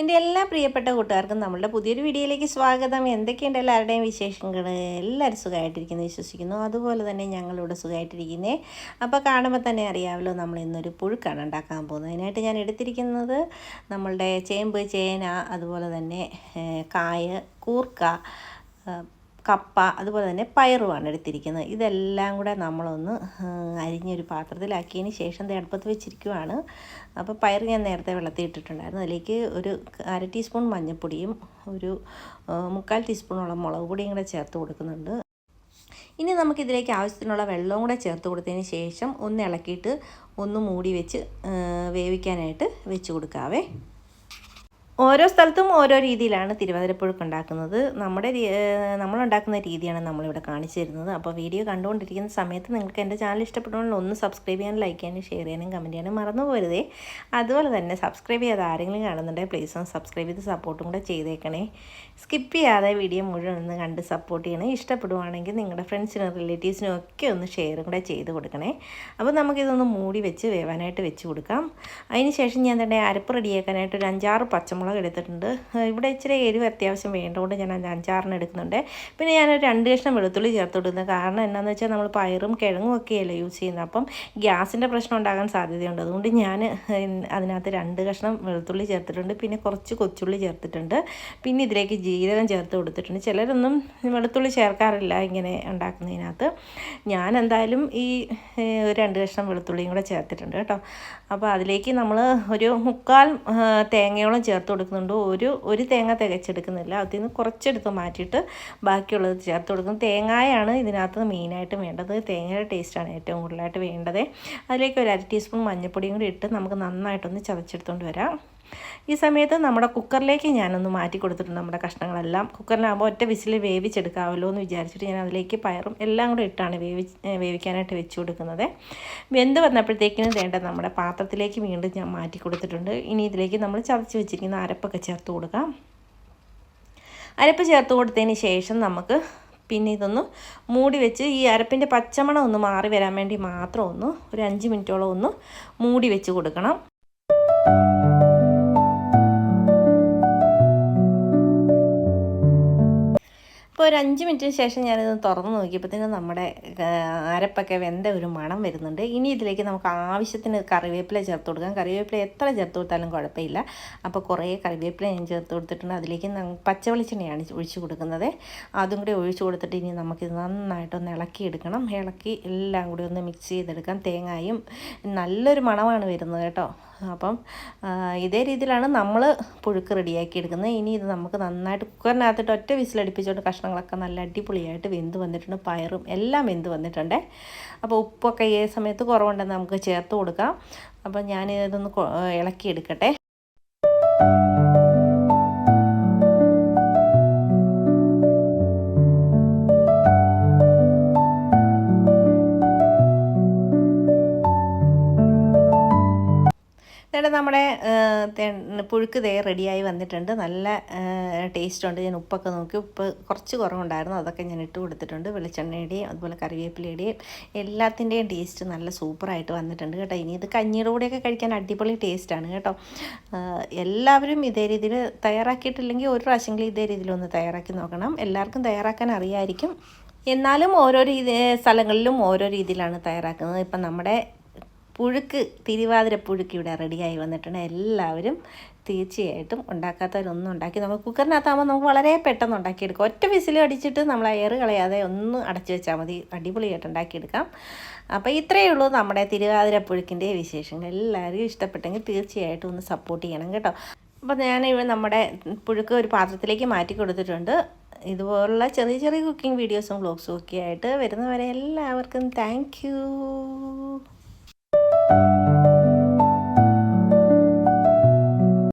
എന്റെ എല്ലാ പ്രിയപ്പെട്ട കൂട്ടുകാർക്കും നമ്മളുടെ പുതിയൊരു വീഡിയോയിലേക്ക് സ്വാഗതം. എന്തൊക്കെയുണ്ട് എല്ലാവരുടെയും വിശേഷങ്ങൾ എല്ലാവരും സുഖമായിട്ടിരിക്കുന്നു വിശ്വസിക്കുന്നു. അതുപോലെ തന്നെ ഞങ്ങളിവിടെ സുഖമായിട്ടിരിക്കുന്നേ. അപ്പോൾ കാണുമ്പോൾ തന്നെ അറിയാമല്ലോ നമ്മൾ ഇന്നൊരു പുഴുക്കാണ് ഉണ്ടാക്കാൻ പോകുന്നത്. അതിനായിട്ട് ഞാൻ എടുത്തിരിക്കുന്നത് നമ്മളുടെ ചേമ്പ് ചേന അതുപോലെ തന്നെ കായ കൂർക്ക കപ്പ അതുപോലെ തന്നെ പയറുമാണ് എടുത്തിരിക്കുന്നത്. ഇതെല്ലാം കൂടെ നമ്മളൊന്ന് അരിഞ്ഞൊരു പാത്രത്തിലാക്കിയതിന് ശേഷം അടുപ്പത്ത് വെച്ചിരിക്കുവാണ്. അപ്പോൾ പയർ ഞാൻ നേരത്തെ വെള്ളത്തിൽ ഇട്ടിട്ടുണ്ടായിരുന്നു അതിലേക്ക് ഒരു അര ടീസ്പൂൺ മഞ്ഞൾപ്പൊടിയും ഒരു മുക്കാൽ ടീസ്പൂണോളം മുളക് പൊടിയും കൂടെ ചേർത്ത് കൊടുക്കുന്നുണ്ട്. ഇനി നമുക്കിതിലേക്ക് ആവശ്യത്തിനുള്ള വെള്ളവും കൂടെ ചേർത്ത് കൊടുത്തതിന് ശേഷം ഒന്ന് ഇളക്കിയിട്ട് ഒന്ന് മൂടി വെച്ച് വേവിക്കാനായിട്ട് വെച്ച് കൊടുക്കാവേ. ഓരോ സ്ഥലത്തും ഓരോ രീതിയിലാണ് തിരുവാതിരപ്പുഴുക്ക് ഉണ്ടാക്കുന്നത്. നമ്മുടെ നമ്മളുണ്ടാക്കുന്ന രീതിയാണ് നമ്മളിവിടെ കാണിച്ചു തരുന്നത്. അപ്പോൾ വീഡിയോ കണ്ടുകൊണ്ടിരിക്കുന്ന സമയത്ത് നിങ്ങൾക്ക് എന്റെ ചാനൽ ഇഷ്ടപ്പെടുകയാണെങ്കിൽ ഒന്ന് സബ്സ്ക്രൈബ് ചെയ്യാനും ലൈക്ക് ചെയ്യാനും ഷെയർ ചെയ്യാനും കമന്റ് ചെയ്യാനും മറന്നു പോരുതേ. അതുപോലെ തന്നെ സബ്സ്ക്രൈബ് ചെയ്യാതെ ആരെങ്കിലും കാണുന്നുണ്ടെങ്കിൽ പ്ലീസ് ഒന്ന് സബ്സ്ക്രൈബ് ചെയ്ത് സപ്പോർട്ടും കൂടെ ചെയ്തേക്കണേ. സ്കിപ്പ് ചെയ്യാതെ വീഡിയോ മുഴുവൻ ഒന്ന് കണ്ട് സപ്പോർട്ട് ചെയ്യണേ. ഇഷ്ടപ്പെടുവാണെങ്കിൽ നിങ്ങളുടെ ഫ്രണ്ട്സിനും റിലേറ്റീവ്സിനും ഒക്കെ ഒന്ന് ഷെയറും കൂടെ ചെയ്ത് കൊടുക്കണേ. അപ്പോൾ നമുക്കിതൊന്ന് മൂടി വെച്ച് വേവാനായിട്ട് വെച്ച് കൊടുക്കാം. അതിന് ശേഷം ഞാൻ തന്നെ അരപ്പ് റെഡിയാക്കാനായിട്ട് ഒരു അഞ്ചാറ് പച്ചമുളക് എടുത്തിട്ടുണ്ട് ഇവിടെ ഇച്ചിരി എരിവ് അത്യാവശ്യം വേണ്ടതുകൊണ്ട് ഞാൻ അഞ്ചാറിന് എടുക്കുന്നുണ്ട്. പിന്നെ ഞാനൊരു രണ്ട് കഷ്ണം വെളുത്തുള്ളി ചേർത്ത് കൊടുക്കുന്നത് കാരണം എന്നാന്ന് വെച്ചാൽ നമ്മൾ പയറും കിഴങ്ങും ഒക്കെയല്ലേ യൂസ് ചെയ്യുന്നത്. അപ്പം ഗ്യാസിന്റെ പ്രശ്നം ഉണ്ടാകാൻ സാധ്യതയുണ്ട്. അതുകൊണ്ട് ഞാൻ അതിനകത്ത് രണ്ട് കഷ്ണം വെളുത്തുള്ളി ചേർത്തിട്ടുണ്ട്. പിന്നെ കുറച്ച് കൊച്ചുള്ളി ചേർത്തിട്ടുണ്ട്. പിന്നെ ഇതിലേക്ക് ജീരകം ചേർത്ത് കൊടുത്തിട്ടുണ്ട്. ചിലരൊന്നും വെളുത്തുള്ളി ചേർക്കാറില്ല ഇങ്ങനെ ഉണ്ടാക്കുന്നതിനകത്ത്. ഞാൻ എന്തായാലും ഈ രണ്ട് കഷ്ണം വെളുത്തുള്ളിയും കൂടെ ചേർത്തിട്ടുണ്ട് കേട്ടോ. അപ്പോൾ അതിലേക്ക് നമ്മൾ ഒരു മുക്കാൽ തേങ്ങയോളം ചേർത്ത് കൊടുക്കുന്നുണ്ട്. ഒരു ഒരു തേങ്ങ തികച്ചെടുക്കുന്നില്ല. അതിൽ നിന്ന് കുറച്ചെടുത്ത് മാറ്റിയിട്ട് ബാക്കിയുള്ളത് ചേർത്ത് കൊടുക്കും. തേങ്ങായാണ് ഇതിനകത്ത് മെയിനായിട്ട് വേണ്ടത്. തേങ്ങയുടെ ടേസ്റ്റാണ് ഏറ്റവും കൂടുതലായിട്ട് വേണ്ടത്. അതിലേക്ക് ഒരു അര ടീസ്പൂൺ മഞ്ഞൾപ്പൊടിയും കൂടി ഇട്ട് നമുക്ക് നന്നായിട്ടൊന്ന് ചതച്ചെടുത്തുകൊണ്ട് വരാം. ഈ സമയത്ത് നമ്മുടെ കുക്കറിലേക്ക് ഞാനൊന്ന് മാറ്റി കൊടുത്തിട്ടുണ്ട് നമ്മുടെ കഷ്ണങ്ങളെല്ലാം. കുക്കറിലാകുമ്പോൾ ഒറ്റ വിസിൽ വേവിച്ചെടുക്കാമല്ലോ എന്ന് വിചാരിച്ചിട്ട് ഞാൻ അതിലേക്ക് പയറും എല്ലാം കൂടെ ഇട്ടാണ് വേവി വേവിക്കാനായിട്ട് വെച്ച് കൊടുക്കുന്നത്. വെന്ത് വന്നപ്പോഴത്തേക്കിനും വേണ്ട നമ്മുടെ പാത്രത്തിലേക്ക് വീണ്ടും ഞാൻ മാറ്റി കൊടുത്തിട്ടുണ്ട്. ഇനി ഇതിലേക്ക് നമ്മൾ ചതച്ച് വെച്ചിരിക്കുന്ന അരപ്പൊക്കെ ചേർത്ത് കൊടുക്കാം. അരപ്പ് ചേർത്ത് കൊടുത്തതിന് ശേഷം നമുക്ക് പിന്നെ ഇതൊന്ന് മൂടി വെച്ച് ഈ അരപ്പിന്റെ പച്ചമണം ഒന്ന് മാറി വരാൻ വേണ്ടി മാത്രം ഒന്ന് ഒരു അഞ്ച് മിനിറ്റോളം ഒന്ന് മൂടി വെച്ച് കൊടുക്കണം. ഇപ്പോൾ ഒരു അഞ്ച് മിനിറ്റിന് ശേഷം ഞാനിത് തുറന്ന് നോക്കിയപ്പോഴത്തേനും നമ്മുടെ അരപ്പൊക്കെ വെന്ത ഒരു മണം വരുന്നുണ്ട്. ഇനി ഇതിലേക്ക് നമുക്ക് ആവശ്യത്തിന് കറിവേപ്പില ചേർത്ത് കൊടുക്കാം. കറിവേപ്പില എത്ര ചേർത്ത് കൊടുത്താലും കുഴപ്പമില്ല. അപ്പോൾ കുറേ കറിവേപ്പില ഞാൻ ചേർത്ത് കൊടുത്തിട്ടുണ്ട്. അതിലേക്ക് പച്ച വെളിച്ചെണ്ണയാണ് ഒഴിച്ച് കൊടുക്കുന്നത്. അതും കൂടി ഒഴിച്ച് കൊടുത്തിട്ട് ഇനി നമുക്കിത് നന്നായിട്ടൊന്ന് ഇളക്കിയെടുക്കണം. ഇളക്കി എല്ലാം കൂടി ഒന്ന് മിക്സ് ചെയ്തെടുക്കാം. തേങ്ങായും നല്ലൊരു മണമാണ് വരുന്നത് കേട്ടോ. അപ്പം ഇതേ രീതിയിലാണ് നമ്മൾ പുഴുക്ക് റെഡിയാക്കി എടുക്കുന്നത്. ഇനി ഇത് നമുക്ക് നന്നായിട്ട് കുക്കറിനകത്തിട്ട് ഒറ്റ വിസിലടിപ്പിച്ചുകൊണ്ട് കഷ്ണങ്ങളൊക്കെ നല്ല അടിപൊളിയായിട്ട് വെന്ത് വന്നിട്ടുണ്ട്. പയറും എല്ലാം വെന്ത് വന്നിട്ടുണ്ട്. അപ്പോൾ ഉപ്പൊക്കെ ഏത് സമയത്ത് കുറവുണ്ടെന്ന് നമുക്ക് ചേർത്ത് കൊടുക്കാം. അപ്പം ഞാൻ ഇതൊന്ന് ഇളക്കിയെടുക്കട്ടെ. എന്നിട്ട് നമ്മുടെ പുഴുക്ക് തേ- റെഡിയായി വന്നിട്ടുണ്ട്. നല്ല ടേസ്റ്റ് ഉണ്ട് ഞാൻ ഉപ്പൊക്കെ നോക്കി. ഉപ്പ് കുറച്ച് കുറവുണ്ടായിരുന്നു. അതൊക്കെ ഞാൻ ഇട്ട് കൊടുത്തിട്ടുണ്ട്. വെളിച്ചെണ്ണയുടെയും അതുപോലെ കറിവേപ്പിലയുടെയും എല്ലാത്തിന്റെയും ടേസ്റ്റ് നല്ല സൂപ്പറായിട്ട് വന്നിട്ടുണ്ട് കേട്ടോ. ഇനി ഇത് കഞ്ഞിയുടെ കൂടെയൊക്കെ കഴിക്കാൻ അടിപൊളി ടേസ്റ്റാണ് കേട്ടോ. എല്ലാവരും ഇതേ രീതിയിൽ തയ്യാറാക്കിയിട്ടില്ലെങ്കിൽ ഒരു പ്രാവശ്യമെങ്കിലും ഇതേ രീതിയിലൊന്ന് തയ്യാറാക്കി നോക്കണം. എല്ലാവർക്കും തയ്യാറാക്കാൻ അറിയായിരിക്കും. എന്നാലും ഓരോ രീതി സ്ഥലങ്ങളിലും ഓരോ രീതിയിലാണ് തയ്യാറാക്കുന്നത്. ഇപ്പം നമ്മുടെ പുഴുക്ക് തിരുവാതിര പുഴുക്ക് ഇവിടെ റെഡിയായി വന്നിട്ടുണ്ട്. എല്ലാവരും തീർച്ചയായിട്ടും ഉണ്ടാക്കാത്തവരൊന്നും ഉണ്ടാക്കി നമ്മൾ കുക്കറിനകത്താകുമ്പോൾ നമുക്ക് വളരെ പെട്ടെന്ന് ഉണ്ടാക്കിയെടുക്കാം. ഒറ്റ വിസിൽ അടിച്ചിട്ട് നമ്മൾ എയർ കളയാതെ ഒന്ന് അടച്ചു വെച്ചാൽ മതി. അടിപൊളിയായിട്ട് ഉണ്ടാക്കിയെടുക്കാം. അപ്പോൾ ഇത്രയേ ഉള്ളൂ നമ്മുടെ തിരുവാതിര പുഴുക്കിന്റെ വിശേഷങ്ങൾ. എല്ലാവരും ഇഷ്ടപ്പെട്ടെങ്കിൽ തീർച്ചയായിട്ടും ഒന്ന് സപ്പോർട്ട് ചെയ്യണം കേട്ടോ. അപ്പോൾ ഞാൻ ഇവിടെ നമ്മുടെ പുഴുക്ക് ഒരു പാത്രത്തിലേക്ക് മാറ്റി കൊടുത്തിട്ടുണ്ട്. ഇതുപോലുള്ള ചെറിയ ചെറിയ കുക്കിംഗ് വീഡിയോസും വ്ളോഗ്സും ഒക്കെ ആയിട്ട് വരുന്നവരെ എല്ലാവർക്കും താങ്ക് Thank you.